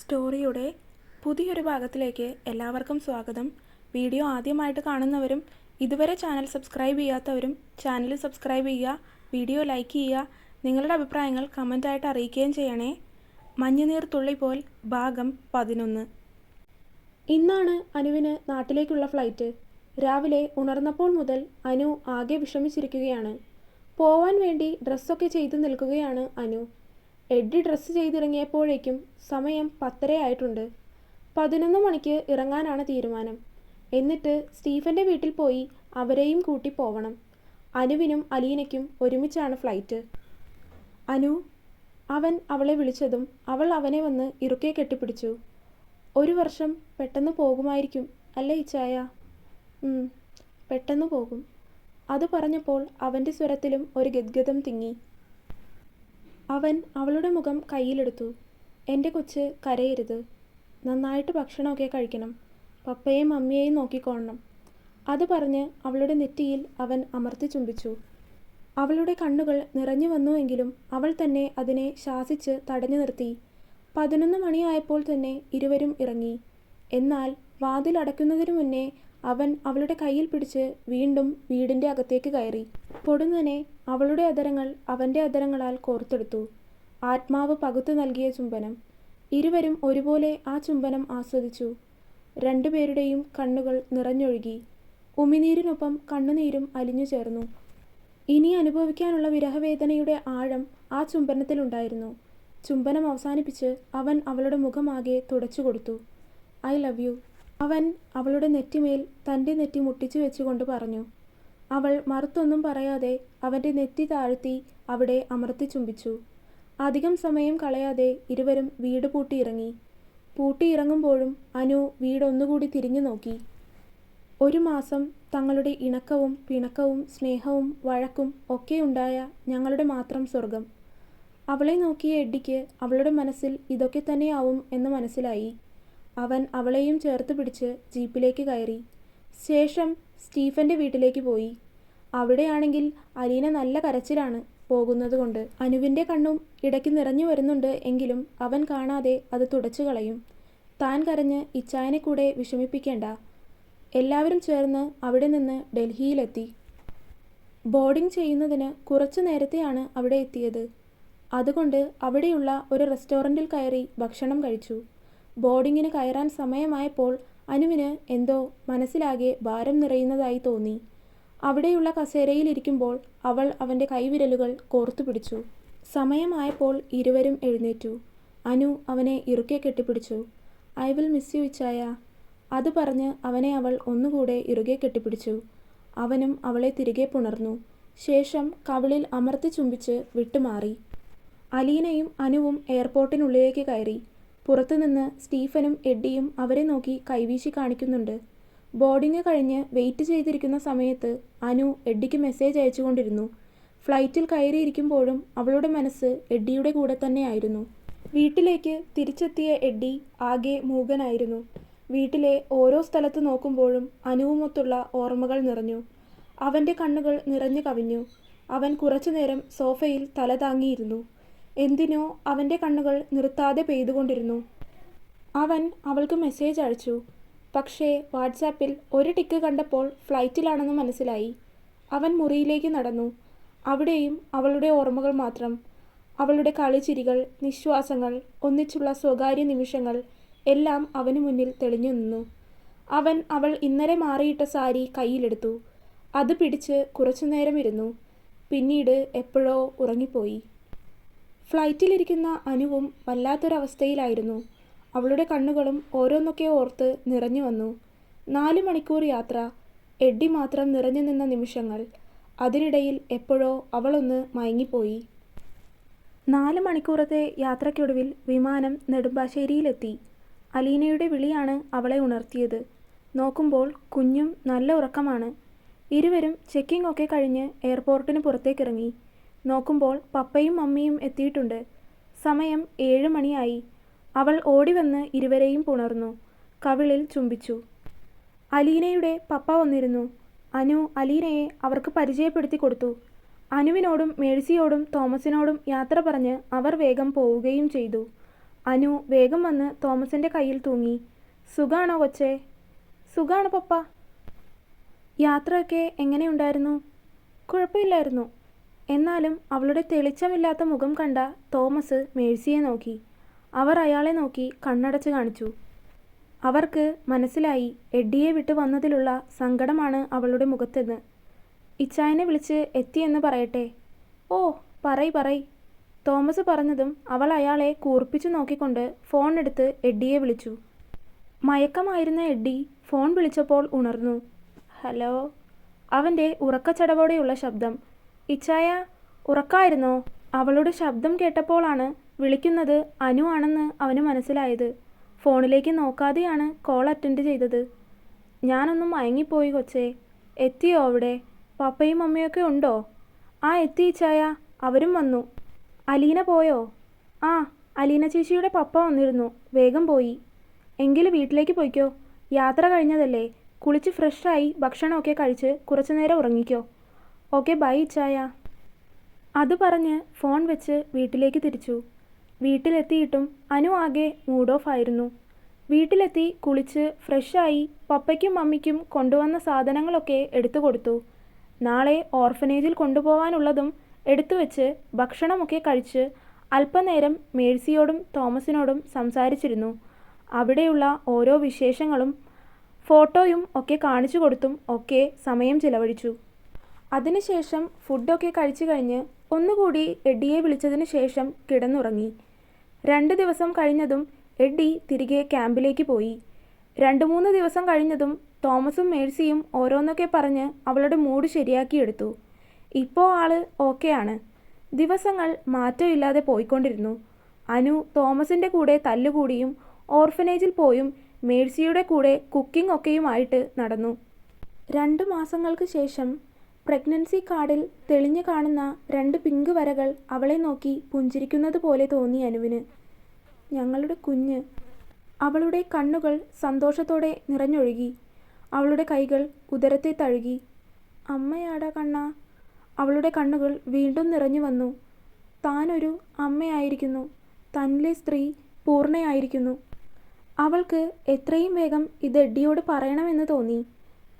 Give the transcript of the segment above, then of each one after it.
സ്റ്റോറിയുടെ പുതിയൊരു ഭാഗത്തിലേക്ക് എല്ലാവർക്കും സ്വാഗതം. വീഡിയോ ആദ്യമായിട്ട് കാണുന്നവരും ഇതുവരെ ചാനൽ സബ്സ്ക്രൈബ് ചെയ്യാത്തവരും ചാനൽ സബ്സ്ക്രൈബ് ചെയ്യുക വീഡിയോ ലൈക്ക് ചെയ്യുക നിങ്ങളുടെ അഭിപ്രായങ്ങൾ കമന്റായിട്ട് അറിയിക്കുകയും ചെയ്യണേ. മഞ്ഞുനീർ തുള്ളി പോൽ ഭാഗം പതിനൊന്ന്. ഇന്നാണ് അനുവിന് നാട്ടിലേക്കുള്ള ഫ്ലൈറ്റ് രാവിലെ ഉണർന്നപ്പോൾ മുതൽ അനു ആകെ വിഷമിച്ചിരിക്കുകയാണ്. പോവാൻ വേണ്ടി ഡ്രസ്സൊക്കെ ചെയ്തു നിൽക്കുകയാണ് അനു. എഡ്ഡി ഡ്രസ്സ് ചെയ്തിറങ്ങിയപ്പോഴേക്കും സമയം പത്തരയായിട്ടുണ്ട് പതിനൊന്ന് മണിക്ക് ഇറങ്ങാനാണ് തീരുമാനം. എന്നിട്ട് സ്റ്റീഫന്റെ വീട്ടിൽ പോയി അവരെയും കൂട്ടി പോവണം. അനുവിനും അലീനയ്ക്കും ഒരുമിച്ചാണ് ഫ്ലൈറ്റ് അനു അവൻ അവളെ വിളിച്ചതും അവൾ അവനെ വന്ന് ഇറുക്കെ കെട്ടിപ്പിടിച്ചു. ഒരു വർഷം പെട്ടെന്ന് പോകുമായിരിക്കും അല്ലേ ഇച്ചായ? പെട്ടെന്ന് പോകും. അത് പറഞ്ഞപ്പോൾ അവന്റെ സ്വരത്തിലും ഒരു ഗദ്ഗതം തിങ്ങി. അവൻ അവളുടെ മുഖം കയ്യിലെടുത്തു. എന്റെ കൊച്ച് കരയരുത്. നന്നായിട്ട് ഭക്ഷണമൊക്കെ കഴിക്കണം. പപ്പയെയും മമ്മിയെയും നോക്കിക്കോണം അത് പറഞ്ഞ് അവളുടെ നെറ്റിയിൽ അവൻ അമർത്തി ചുംബിച്ചു. അവളുടെ കണ്ണുകൾ നിറഞ്ഞു വന്നുവെങ്കിലും അവൾ തന്നെ അതിനെ ശാസിച്ച് തടഞ്ഞു നിർത്തി. പതിനൊന്ന് മണിയായപ്പോൾ തന്നെ ഇരുവരും ഇറങ്ങി. എന്നാൽ വാതിൽ അടയ്ക്കുന്നതിനു മുന്നേ അവൻ അവളുടെ കയ്യിൽ പിടിച്ച് വീണ്ടും വീടിന്റെ അകത്തേക്ക് കയറി. പൊടുന്നനെ അവളുടെ അധരങ്ങൾ അവന്റെ അധരങ്ങളാൽ കോർത്തെടുത്തു. ആത്മാവ് പകുത്തു നൽകിയ ചുംബനം. ഇരുവരും ഒരുപോലെ ആ ചുംബനം ആസ്വദിച്ചു. രണ്ടുപേരുടെയും കണ്ണുകൾ നിറഞ്ഞൊഴുകി. ഉമിനീരിനൊപ്പം കണ്ണുനീരും അലിഞ്ഞു ചേർന്നു. ഇനി അനുഭവിക്കാനുള്ള വിരഹവേദനയുടെ ആഴം ആ ചുംബനത്തിലുണ്ടായിരുന്നു ചുംബനം അവസാനിപ്പിച്ച് അവൻ അവളുടെ മുഖമാകെ തുടച്ചു കൊടുത്തു. I love you. അവൻ അവളുടെ നെറ്റിമേൽ തന്റെ നെറ്റി മുട്ടിച്ചു വെച്ചുകൊണ്ട് പറഞ്ഞു അവൾ മറുത്തൊന്നും പറയാതെ അവന്റെ നെറ്റി താഴ്ത്തി അവിടെ അമർത്തി ചുംബിച്ചു. അധികം സമയം കളയാതെ ഇരുവരും വീട് പൂട്ടിയിറങ്ങി. പൂട്ടിയിറങ്ങുമ്പോഴും അനു വീടൊന്നുകൂടി തിരിഞ്ഞു നോക്കി. ഒരു മാസം തങ്ങളുടെ ഇണക്കവും പിണക്കവും സ്നേഹവും വഴക്കും ഒക്കെ ഉണ്ടായ ഞങ്ങളുടെ മാത്രം സ്വർഗം അവളെ നോക്കിയ എഡ്ഡിക്ക് അവളുടെ മനസ്സിൽ ഇതൊക്കെ തന്നെയാവും എന്ന് മനസ്സിലായി. അവൻ അവളെയും ചേർത്ത് പിടിച്ച് ജീപ്പിലേക്ക് കയറി. ശേഷം സ്റ്റീഫന്റെ വീട്ടിലേക്ക് പോയി. അവിടെയാണെങ്കിൽ അലീന നല്ല കരച്ചിലാണ് പോകുന്നത് കൊണ്ട് അനുവിന്റെ കണ്ണും ഇടയ്ക്ക് നിറഞ്ഞു വരുന്നുണ്ട് എങ്കിലും അവൻ കാണാതെ അത് തുടച്ചു കളയും. താൻ കരഞ്ഞ് ഇച്ചായനെ കൂടെ വിഷമിപ്പിക്കേണ്ട. എല്ലാവരും ചേർന്ന് അവിടെ നിന്ന് ഡൽഹിയിലെത്തി. ബോർഡിംഗ് ചെയ്യുന്നതിന് കുറച്ചു നേരത്തെയാണ് അവിടെ എത്തിയത്. അതുകൊണ്ട് അവിടെയുള്ള ഒരു റെസ്റ്റോറന്റിൽ കയറി ഭക്ഷണം കഴിച്ചു. ബോർഡിങ്ങിന് കയറാൻ സമയമായപ്പോൾ അനുവിന് എന്തോ മനസ്സിലാകെ ഭാരം നിറയുന്നതായി തോന്നി. അവിടെയുള്ള കസേരയിലിരിക്കുമ്പോൾ അവൾ അവന്റെ കൈവിരലുകൾ കോർത്തു പിടിച്ചു. സമയമായപ്പോൾ ഇരുവരും എഴുന്നേറ്റു. അനു അവനെ ഇറുക്കെ കെട്ടിപ്പിടിച്ചു. ഐ വിൽ മിസ് യു ഇച്ചായ അത് പറഞ്ഞ് അവനെ അവൾ ഒന്നുകൂടെ ഇറുകെ കെട്ടിപ്പിടിച്ചു. അവനും അവളെ തിരികെ പുണർന്നു. ശേഷം കവിളിൽ അമർത്തി ചുംബിച്ച് വിട്ടുമാറി. അലീനയും അനുവും എയർപോർട്ടിനുള്ളിലേക്ക് കയറി. പുറത്തുനിന്ന് സ്റ്റീഫനും എഡ്ഡിയും അവരെ നോക്കി കൈവീശി കാണിക്കുന്നുണ്ട്. ബോർഡിംഗ് കഴിഞ്ഞ് വെയിറ്റ് ചെയ്തിരിക്കുന്ന സമയത്ത് അനു എഡ്ഡിക്ക് മെസ്സേജ് അയച്ചുകൊണ്ടിരുന്നു. ഫ്ലൈറ്റിൽ കയറിയിരിക്കുമ്പോഴും അവളുടെ മനസ്സ് എഡ്ഡിയുടെ കൂടെ തന്നെയായിരുന്നു. വീട്ടിലേക്ക് തിരിച്ചെത്തിയ എഡ്ഡി ആകെ മൂകനായിരുന്നു. വീട്ടിലെ ഓരോ സ്ഥലത്ത് നോക്കുമ്പോഴും അനുവുമൊത്തുള്ള ഓർമ്മകൾ നിറഞ്ഞു. അവന്റെ കണ്ണുകൾ നിറഞ്ഞു കവിഞ്ഞു. അവൻ കുറച്ചുനേരം സോഫയിൽ തല താങ്ങിയിരുന്നു. എന്തിനോ അവന്റെ കണ്ണുകൾ നിർത്താതെ പെയ്തുകൊണ്ടിരുന്നു. അവൻ അവൾക്ക് മെസ്സേജ് അയച്ചു. പക്ഷേ വാട്സാപ്പിൽ ഒരു ടിക്ക് കണ്ടപ്പോൾ ഫ്ലൈറ്റിലാണെന്ന് മനസ്സിലായി. അവൻ മുറിയിലേക്ക് നടന്നു. അവിടെയും അവളുടെ ഓർമ്മകൾ മാത്രം. അവളുടെ കളിച്ചിരികൾ നിശ്വാസങ്ങൾ ഒന്നിച്ചുള്ള സ്വകാര്യ നിമിഷങ്ങൾ എല്ലാം അവന് മുന്നിൽ തെളിഞ്ഞു നിന്നു. അവൻ അവൾ ഇന്നലെ മാറിയിട്ട സാരി കയ്യിലെടുത്തു. അത് പിടിച്ച് കുറച്ചുനേരം ഇരുന്നു. പിന്നീട് എപ്പോഴോ ഉറങ്ങിപ്പോയി. ഫ്ലൈറ്റിലിരിക്കുന്ന അനുവും വല്ലാത്തൊരവസ്ഥയിലായിരുന്നു. അവളുടെ കണ്ണുകളും ഓരോന്നൊക്കെ ഓർത്ത് നിറഞ്ഞു വന്നു. നാല് മണിക്കൂർ യാത്ര എഡ്ഡി മാത്രം നിറഞ്ഞു നിന്ന നിമിഷങ്ങൾ അതിനിടയിൽ എപ്പോഴോ അവളൊന്ന് മയങ്ങിപ്പോയി. നാല് മണിക്കൂറത്തെ യാത്രയ്ക്കൊടുവിൽ വിമാനം നെടുമ്പാശ്ശേരിയിലെത്തി. അലീനയുടെ വിളിയാണ് അവളെ ഉണർത്തിയത്. നോക്കുമ്പോൾ കുഞ്ഞും നല്ല ഉറക്കമാണ്. ഇരുവരും ചെക്കിംഗ് ഒക്കെ കഴിഞ്ഞ് എയർപോർട്ടിന് പുറത്തേക്കിറങ്ങി. നോക്കുമ്പോൾ പപ്പയും മമ്മിയും എത്തിയിട്ടുണ്ട്. സമയം ഏഴ് മണിയായി. അവൾ ഓടിവന്ന് ഇരുവരെയും പുണർന്നു. കവിളിൽ ചുംബിച്ചു. അലീനയുടെ പപ്പ വന്നിരുന്നു. അനു അലീനയെ അവർക്ക് പരിചയപ്പെടുത്തി കൊടുത്തു. അനുവിനോടും മേഴ്സിയോടും തോമസിനോടും യാത്ര പറഞ്ഞ് അവർ വേഗം പോവുകയും ചെയ്തു. അനു വേഗം വന്ന് തോമസിന്റെ കയ്യിൽ തൂങ്ങി. സുഖാണോ കൊച്ചേ? സുഖാണ് പപ്പ? യാത്രയൊക്കെ എങ്ങനെയുണ്ടായിരുന്നു കുഴപ്പമില്ലായിരുന്നു. എന്നാലും അവളുടെ തെളിച്ചമില്ലാത്ത മുഖം കണ്ട തോമസ് മേഴ്സിയെ നോക്കി. അവർ അയാളെ നോക്കി കണ്ണടച്ച് കാണിച്ചു. അവർക്ക് മനസ്സിലായി എഡ്ഡിയെ വിട്ട് വന്നതിലുള്ള സങ്കടമാണ് അവളുടെ മുഖത്തെന്ന്. ഇച്ചായനെ വിളിച്ച് എത്തിയെന്ന് പറയട്ടെ. ഓ പറയ് പറയ്. തോമസ് പറഞ്ഞതും അവൾ അയാളെ കൂർപ്പിച്ചു നോക്കിക്കൊണ്ട് ഫോൺ എടുത്ത് എഡ്ഡിയെ വിളിച്ചു. മയക്കമായിരുന്ന എഡ്ഡി ഫോൺ വിളിച്ചപ്പോൾ ഉണർന്നു. ഹലോ? അവന്റെ ഉറക്കച്ചടവോടെയുള്ള ശബ്ദം. ഇച്ചായ ഉറക്കായിരുന്നോ? അവളുടെ ശബ്ദം കേട്ടപ്പോഴാണ് വിളിക്കുന്നത് അനു ആണെന്ന് അവന് മനസ്സിലായത്. ഫോണിലേക്ക് നോക്കാതെയാണ് കോൾ അറ്റൻഡ് ചെയ്തത്. ഞാനൊന്നും മയങ്ങിപ്പോയി കൊച്ചേ. എത്തിയോ അവിടെ? പപ്പയും അമ്മയൊക്കെ ഉണ്ടോ? ആ എത്തി ഇച്ചായ. അവരും വന്നു. അലീന പോയോ? ആ അലീന ചേച്ചിയുടെ പപ്പ വന്നിരുന്നു. വേഗം പോയി. എങ്കിൽ വീട്ടിലേക്ക് പോയിക്കോ. യാത്ര കഴിഞ്ഞതല്ലേ. കുളിച്ച് ഫ്രഷായി ഭക്ഷണമൊക്കെ കഴിച്ച് കുറച്ചു നേരം ഉറങ്ങിക്കോ. ഓക്കെ ബൈ ചായ. അത് പറഞ്ഞ് ഫോൺ വെച്ച് വീട്ടിലേക്ക് തിരിച്ചു. വീട്ടിലെത്തിയിട്ടും അനു ആകെ മൂഡ് ഓഫ് ആയിരുന്നു. വീട്ടിലെത്തി കുളിച്ച് ഫ്രഷായി പപ്പയ്ക്കും മമ്മിക്കും കൊണ്ടുവന്ന സാധനങ്ങളൊക്കെ എടുത്തു കൊടുത്തു. നാളെ ഓർഫനേജിൽ കൊണ്ടുപോകാനുള്ളതും എടുത്തു വെച്ച് ഭക്ഷണമൊക്കെ കഴിച്ച് അല്പനേരം മേഴ്സിയോടും തോമസിനോടും സംസാരിച്ചിരുന്നു. അവിടെയുള്ള ഓരോ വിശേഷങ്ങളും ഫോട്ടോയും ഒക്കെ കാണിച്ചു കൊടുത്തും ഒക്കെ സമയം ചിലവഴിച്ചു. അതിനുശേഷം ഫുഡൊക്കെ കഴിച്ചു കഴിഞ്ഞ് ഒന്നുകൂടി എഡ്ഡിയെ വിളിച്ചതിന് ശേഷം കിടന്നുറങ്ങി. രണ്ട് ദിവസം കഴിഞ്ഞതും എഡ്ഡി തിരികെ ക്യാമ്പിലേക്ക് പോയി. രണ്ട് മൂന്ന് ദിവസം കഴിഞ്ഞതും തോമസും മേഴ്സിയും ഓരോന്നൊക്കെ പറഞ്ഞ് അവളുടെ മൂഡ് ശരിയാക്കിയെടുത്തു ഇപ്പോൾ ആൾ ഓക്കെയാണ്. ദിവസങ്ങൾ മാറ്റമില്ലാതെ പോയിക്കൊണ്ടിരുന്നു. അനു തോമസിന്റെ കൂടെ തല്ലുകൂടിയും ഓർഫനേജിൽ പോയും മേഴ്സിയുടെ കൂടെ കുക്കിംഗ് ഒക്കെയുമായിട്ട് നടന്നു. രണ്ട് മാസങ്ങൾക്ക് ശേഷം പ്രഗ്നൻസി കാർഡിൽ തെളിഞ്ഞു കാണുന്ന രണ്ട് പിങ്ക് വരകൾ അവളെ നോക്കി പുഞ്ചിരിക്കുന്നത് പോലെ തോന്നി അനുവിന്. ഞങ്ങളുടെ കുഞ്ഞ്. അവളുടെ കണ്ണുകൾ സന്തോഷത്തോടെ നിറഞ്ഞൊഴുകി. അവളുടെ കൈകൾ ഉദരത്തെ തഴുകി. അമ്മയാടാ കണ്ണ. അവളുടെ കണ്ണുകൾ വീണ്ടും നിറഞ്ഞു വന്നു. താനൊരു അമ്മയായിരിക്കുന്നു. തന്നിലെ സ്ത്രീ പൂർണയായിരിക്കുന്നു. അവൾക്ക് എത്രയും വേഗം ഇത് എഡ്ഡിയോട് പറയണമെന്ന് തോന്നി.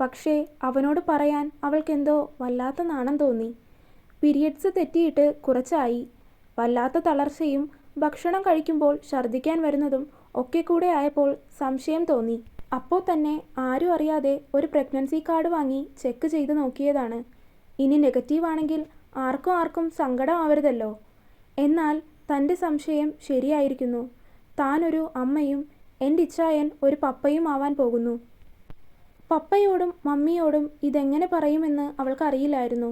പക്ഷേ അവനോട് പറയാൻ അവൾക്കെന്തോ വല്ലാത്ത നാണം തോന്നി. പിരിയഡ്സ് തെറ്റിയിട്ട് കുറച്ചായി. വല്ലാത്ത തളർച്ചയും ഭക്ഷണം കഴിക്കുമ്പോൾ ഛർദ്ദിക്കാൻ വരുന്നതും ഒക്കെ കൂടെ ആയപ്പോൾ സംശയം തോന്നി. അപ്പോൾ തന്നെ ആരും അറിയാതെ ഒരു പ്രഗ്നൻസി കാർഡ് വാങ്ങി ചെക്ക് ചെയ്ത് നോക്കിയതാണ്. ഇനി നെഗറ്റീവ് ആണെങ്കിൽ ആർക്കും ആർക്കും സങ്കടമാവരുതല്ലോ എന്നാൽ തന്റെ സംശയം ശരിയായിരിക്കുന്നു. താനൊരു അമ്മയും എന്റെ ഇച്ഛായൻ ഒരു പപ്പയും ആവാൻ പോകുന്നു. പപ്പയോടും മമ്മിയോടും ഇതെങ്ങനെ പറയുമെന്ന് അവൾക്കറിയില്ലായിരുന്നു.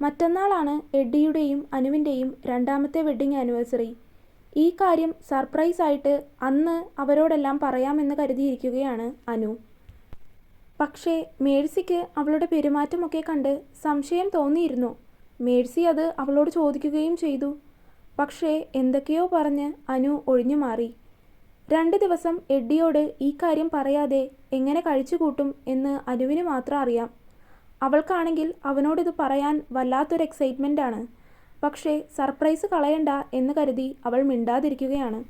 മറ്റന്നാളാണ് എഡ്ഡിയുടെയും അനുവിന്റെയും രണ്ടാമത്തെ വെഡ്ഡിംഗ് ആനിവേഴ്സറി. ഈ കാര്യം സർപ്രൈസ് ആയിട്ട് അന്ന് അവരോടെല്ലാം പറയാമെന്ന് കരുതിയിരിക്കുകയാണ് അനു. പക്ഷേ മേഴ്സിക്ക് അവളുടെ പെരുമാറ്റമൊക്കെ കണ്ട് സംശയം തോന്നിയിരുന്നു. മേഴ്സി അത് അവളോട് ചോദിക്കുകയും ചെയ്തു. പക്ഷേ എന്തൊക്കെയോ പറഞ്ഞ് അനു ഒഴിഞ്ഞു മാറി രണ്ട് ദിവസം എഡ്ഡിയോട് ഈ കാര്യം പറയാതെ എങ്ങനെ കഴിച്ചു കൂട്ടും എന്ന് അനുവിന് മാത്രം അറിയാം. അവൾക്കാണെങ്കിൽ അവനോടിത് പറയാൻ വല്ലാത്തൊരു എക്സൈറ്റ്മെന്റ് ആണ്. പക്ഷേ സർപ്രൈസ് കളയണ്ട എന്ന് കരുതി അവൾ മിണ്ടാതിരിക്കുകയാണ്.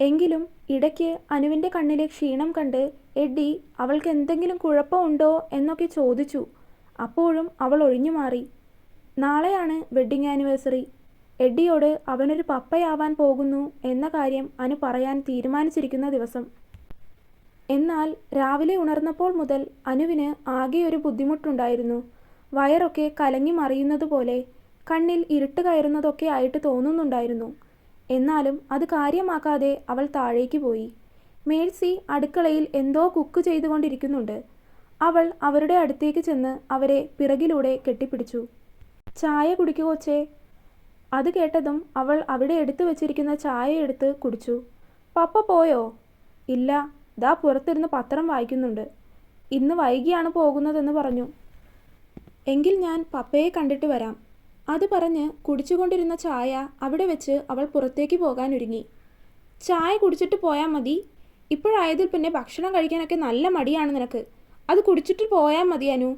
എങ്കിലും ഇടയ്ക്ക് അനുവിന്റെ കണ്ണിലെ ക്ഷീണം കണ്ട് എഡ്ഡി അവൾക്ക് എന്തെങ്കിലും കുഴപ്പമുണ്ടോ എന്നൊക്കെ ചോദിച്ചു. അപ്പോഴും അവൾ ഒഴിഞ്ഞു മാറി. നാളെയാണ് വെഡ്ഡിംഗ് ആനിവേഴ്സറി എഡ്ഡിയോട് അവനൊരു പപ്പയാവാൻ പോകുന്നു എന്ന കാര്യം അനു പറയാൻ തീരുമാനിച്ചിരിക്കുന്ന ദിവസം. എന്നാൽ രാവിലെ ഉണർന്നപ്പോൾ മുതൽ അനുവിന് ആകെ ഒരു ബുദ്ധിമുട്ടുണ്ടായിരുന്നു. വയറൊക്കെ കലങ്ങി മറിയുന്നത് പോലെ കണ്ണിൽ ഇരുട്ട് കയറുന്നതൊക്കെ ആയിട്ട് തോന്നുന്നുണ്ടായിരുന്നു. എന്നാലും അത് കാര്യമാക്കാതെ അവൾ താഴേക്ക് പോയി. മേഴ്സി അടുക്കളയിൽ എന്തോ കുക്ക് ചെയ്തുകൊണ്ടിരിക്കുന്നുണ്ട്. അവൾ അവരുടെ അടുത്തേക്ക് ചെന്ന് അവരെ പിറകിലൂടെ കെട്ടിപ്പിടിച്ചു. ചായ കുടിക്കുകൊച്ചേ അത് കേട്ടതും അവൾ അവിടെ എടുത്തു വച്ചിരിക്കുന്ന ചായ എടുത്ത് കുടിച്ചു. പപ്പ പോയോ? ഇല്ല. ദാ പുറത്തിരുന്ന് പത്രം വായിക്കുന്നുണ്ട്. ഇന്ന് വൈകിയാണ് പോകുന്നതെന്ന് പറഞ്ഞു. എങ്കിൽ ഞാൻ പപ്പയെ കണ്ടിട്ട് വരാം. അത് പറഞ്ഞ് കുടിച്ചുകൊണ്ടിരുന്ന ചായ അവിടെ വെച്ച് അവൾ പുറത്തേക്ക് പോകാൻ ഒരുങ്ങി ചായ കുടിച്ചിട്ട് പോയാൽ മതി. ഇപ്പോഴായതിൽ പിന്നെ ഭക്ഷണം കഴിക്കാനൊക്കെ നല്ല മടിയാണ് നിനക്ക്. അത് കുടിച്ചിട്ട് പോയാൽ മതി അനു.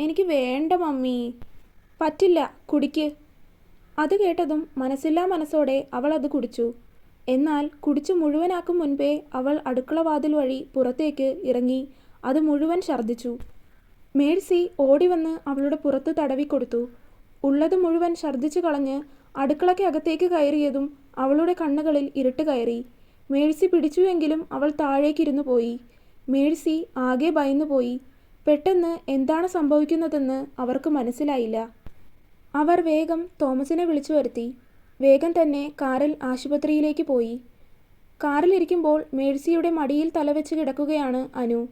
എനിക്ക് വേണ്ട മമ്മി. പറ്റില്ല കുടിക്ക്. അത് കേട്ടതും മനസ്സില്ലാ മനസ്സോടെ അവൾ അത് കുടിച്ചു. എന്നാൽ കുടിച്ചു മുഴുവനാക്കും മുൻപേ അവൾ അടുക്കള വാതിൽ വഴി പുറത്തേക്ക് ഇറങ്ങി അത് മുഴുവൻ ഛർദ്ദിച്ചു. മേഴ്സി ഓടിവന്ന് അവളുടെ പുറത്ത് തടവിക്കൊടുത്തു ഉള്ളത് മുഴുവൻ ഛർദ്ദിച്ചു കളഞ്ഞ് അടുക്കളയ്ക്ക് അകത്തേക്ക് കയറിയതും അവളുടെ കണ്ണുകളിൽ ഇരുട്ട് കയറി. മേഴ്സി പിടിച്ചുവെങ്കിലും അവൾ താഴേക്കിരുന്നു പോയി. മേഴ്സി ആകെ ഭയന്നുപോയി പെട്ടെന്ന് എന്താണ് സംഭവിക്കുന്നതെന്ന് അവർക്ക് മനസ്സിലായില്ല. അവർ വേഗം തോമസിനെ വിളിച്ചു വരുത്തി. വേഗം തന്നെ കാറിൽ ആശുപത്രിയിലേക്ക് പോയി. കാറിലിരിക്കുമ്പോൾ മേഴ്സിയുടെ മടിയിൽ തലവെച്ച് കിടക്കുകയാണ് അനു.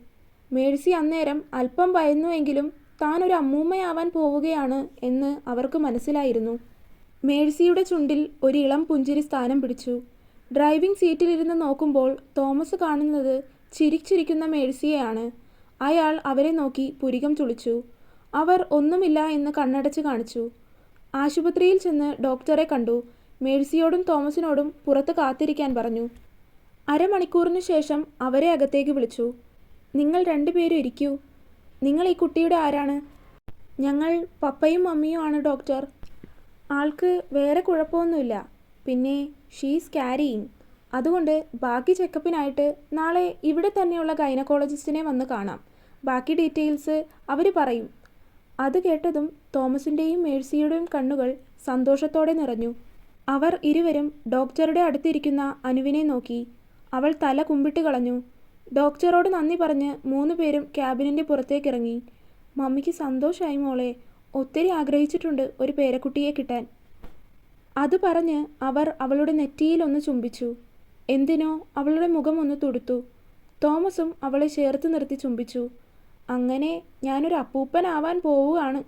മേഴ്സി അന്നേരം അല്പം ഭയന്നുവെങ്കിലും താൻ ഒരു അമ്മൂമ്മയാവാൻ പോവുകയാണ് എന്ന് അവർക്ക് മനസ്സിലായിരുന്നു. മേഴ്സിയുടെ ചുണ്ടിൽ ഒരു ഇളം പുഞ്ചിരി സ്ഥാനം പിടിച്ചു. ഡ്രൈവിംഗ് സീറ്റിലിരുന്ന് നോക്കുമ്പോൾ തോമസ് കാണുന്നത് ചിരിച്ചിരിക്കുന്ന മേഴ്സിയെയാണ്. അയാൾ അവരെ നോക്കി പുരികം ചുളിച്ചു. അവർ ഒന്നുമില്ല എന്ന് കണ്ണടച്ച് കാണിച്ചു. ആശുപത്രിയിൽ ചെന്ന് ഡോക്ടറെ കണ്ടു. മേഴ്സിയോടും തോമസിനോടും പുറത്ത് കാത്തിരിക്കാൻ പറഞ്ഞു. അരമണിക്കൂറിന് ശേഷം അവരെ അകത്തേക്ക് വിളിച്ചു. നിങ്ങൾ രണ്ടുപേരും ഇരിക്കൂ. നിങ്ങൾ ഈ കുട്ടിയുടെ ആരാണ്? ഞങ്ങൾ പപ്പയും മമ്മിയും ആണ് ഡോക്ടർ. ആൾക്ക് വേറെ കുഴപ്പമൊന്നുമില്ല. പിന്നെ ഷീസ് ക്യാരിയിങ്. അതുകൊണ്ട് ബാക്കി ചെക്കപ്പിനായിട്ട് നാളെ ഇവിടെ തന്നെയുള്ള ഗൈനക്കോളജിസ്റ്റിനെ വന്ന് കാണാം. ബാക്കി ഡീറ്റെയിൽസ് അവർ പറയും. അത് കേട്ടതും തോമസിന്റെയും മേഴ്സിയുടെയും കണ്ണുകൾ സന്തോഷത്തോടെ നിറഞ്ഞു. അവർ ഇരുവരും ഡോക്ടറുടെ അടുത്തിരിക്കുന്ന അനുവിനെ നോക്കി. അവൾ തല കുമ്പിട്ട് കളഞ്ഞു. ഡോക്ടറോട് നന്ദി പറഞ്ഞ് മൂന്ന് പേരും ക്യാബിനിന്റെ പുറത്തേക്കിറങ്ങി. മമ്മിക്ക് സന്തോഷമായി മോളെ. ഒത്തിരി ആഗ്രഹിച്ചിട്ടുണ്ട് ഒരു പേരക്കുട്ടിയെ കിട്ടാൻ അത് പറഞ്ഞ് അവർ അവളുടെ നെറ്റിയിലൊന്ന് ചുംബിച്ചു. എന്തിനോ അവളുടെ മുഖം ഒന്ന് തുടുത്തു. തോമസും അവളെ ചേർത്ത് നിർത്തി ചുംബിച്ചു. അങ്ങനെ ഞാനൊരു അപ്പൂപ്പനാവാൻ പോവുകയാണ്.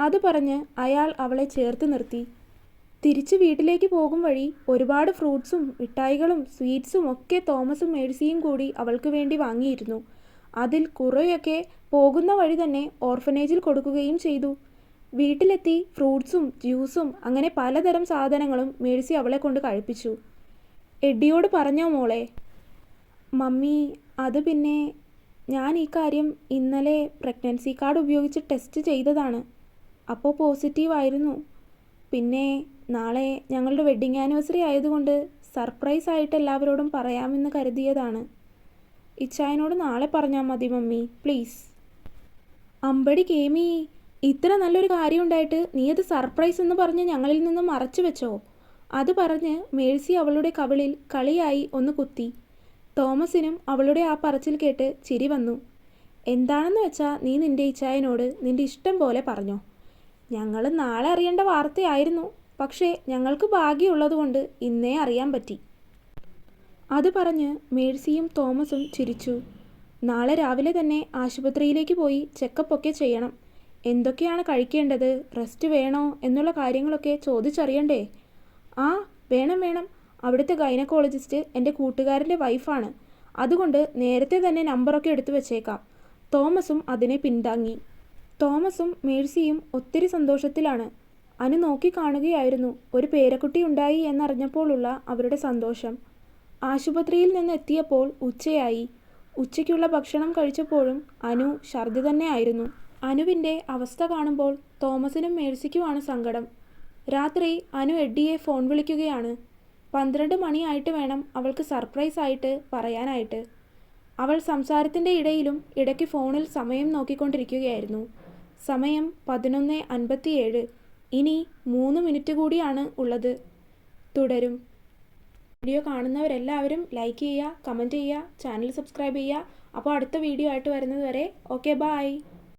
അത് പറഞ്ഞ് അയാൾ അവളെ ചേർത്ത് നിർത്തി. തിരിച്ച് വീട്ടിലേക്ക് പോകും വഴി ഒരുപാട് ഫ്രൂട്ട്സും മിഠായികളും സ്വീറ്റ്സും ഒക്കെ തോമസും മേഴ്സിയും കൂടി അവൾക്ക് വേണ്ടി വാങ്ങിയിരുന്നു. അതിൽ കുറേയൊക്കെ പോകുന്ന വഴി തന്നെ ഓർഫനേജിൽ കൊടുക്കുകയും ചെയ്തു. വീട്ടിലെത്തി ഫ്രൂട്ട്സും ജ്യൂസും അങ്ങനെ പലതരം സാധനങ്ങളും മേഴ്സി അവളെ കൊണ്ട് കഴിപ്പിച്ചു. എഡ്ഡിയോട് പറഞ്ഞോ മോളെ? മമ്മി അത് പിന്നെ ഞാൻ ഈ കാര്യം ഇന്നലെ പ്രഗ്നൻസി കാർഡ് ഉപയോഗിച്ച് ടെസ്റ്റ് ചെയ്തതാണ്. അപ്പോൾ പോസിറ്റീവ് ആയിരുന്നു. പിന്നെ നാളെ ഞങ്ങളുടെ വെഡ്ഡിങ് ആനിവേഴ്സറി ആയതുകൊണ്ട് സർപ്രൈസ് ആയിട്ട് എല്ലാവരോടും പറയാമെന്ന് കരുതിയതാണ്. ഇച്ചായനോട് നാളെ പറഞ്ഞാൽ മതി മമ്മി. പ്ലീസ് അമ്പടി കേമി ഇത്ര നല്ലൊരു കാര്യം ഉണ്ടായിട്ട് നീ അത് സർപ്രൈസ് എന്ന് പറഞ്ഞ് ഞങ്ങളിൽ നിന്ന് മറച്ചു വെച്ചോ? അത് പറഞ്ഞ് മേഴ്സി അവളുടെ കവിളിൽ കളിയായി ഒന്ന് കുത്തി. തോമസിനും അവളുടെ ആ പറച്ചിൽ കേട്ട് ചിരി വന്നു. എന്താണെന്ന് വെച്ചാൽ നീ നിന്റെ ഇച്ചായനോട് നിന്റെ ഇഷ്ടം പോലെ പറഞ്ഞോ. ഞങ്ങൾ നാളെ അറിയേണ്ട വാർത്തയായിരുന്നു. പക്ഷേ ഞങ്ങൾക്ക് ഭാഗ്യമുള്ളതുകൊണ്ട് ഇന്നേ അറിയാൻ പറ്റി. അത് പറഞ്ഞ് മേഴ്സിയും തോമസും ചിരിച്ചു. നാളെ രാവിലെ തന്നെ ആശുപത്രിയിലേക്ക് പോയി ചെക്കപ്പ് ഒക്കെ ചെയ്യണം. എന്തൊക്കെയാണ് കഴിക്കേണ്ടത്? റെസ്റ്റ് വേണോ? എന്നുള്ള കാര്യങ്ങളൊക്കെ ചോദിച്ചറിയണ്ടേ? ആ വേണം വേണം. അവിടുത്തെ ഗൈനക്കോളജിസ്റ്റ് എന്റെ കൂട്ടുകാരന്റെ വൈഫാണ്. അതുകൊണ്ട് നേരത്തെ തന്നെ നമ്പറൊക്കെ എടുത്തു വെച്ചേക്കാം. തോമസും അതിനെ പിന്താങ്ങി. തോമസും മേഴ്സിയും ഒത്തിരി സന്തോഷത്തിലാണ്. അനു നോക്കി കാണുകയായിരുന്നു. ഒരു പേരക്കുട്ടി ഉണ്ടായി എന്നറിഞ്ഞപ്പോഴുള്ള അവരുടെ സന്തോഷം. ആശുപത്രിയിൽ നിന്ന് എത്തിയപ്പോൾ ഉച്ചയായി. ഉച്ചയ്ക്കുള്ള ഭക്ഷണം കഴിച്ചപ്പോഴും അനു ഛർദി തന്നെയായിരുന്നു അനുവിന്റെ അവസ്ഥ കാണുമ്പോൾ തോമസിനും മേഴ്സിക്കുമാണ് സങ്കടം. രാത്രി അനു എഡ്ഡിയെ ഫോൺ വിളിക്കുകയാണ്. പന്ത്രണ്ട് മണിയായിട്ട് വേണം അവൾക്ക് സർപ്രൈസ് ആയിട്ട് പറയാനായിട്ട്. അവൾ സംസാരത്തിന്റെ ഇടയിലും ഇടയ്ക്ക് ഫോണിൽ സമയം നോക്കിക്കൊണ്ടിരിക്കുകയായിരുന്നു. സമയം പതിനൊന്ന് അൻപത്തിയേഴ്. ഇനി മൂന്ന് മിനിറ്റ് കൂടിയാണ് ഉള്ളത്. തുടരും. വീഡിയോ കാണുന്നവരെല്ലാവരും ലൈക്ക് ചെയ്യുക കമന്റ് ചെയ്യുക ചാനൽ സബ്സ്ക്രൈബ് ചെയ്യുക. അപ്പോൾ അടുത്ത വീഡിയോ ആയിട്ട് വരുന്നത് വരെ ഓക്കെ ബായ്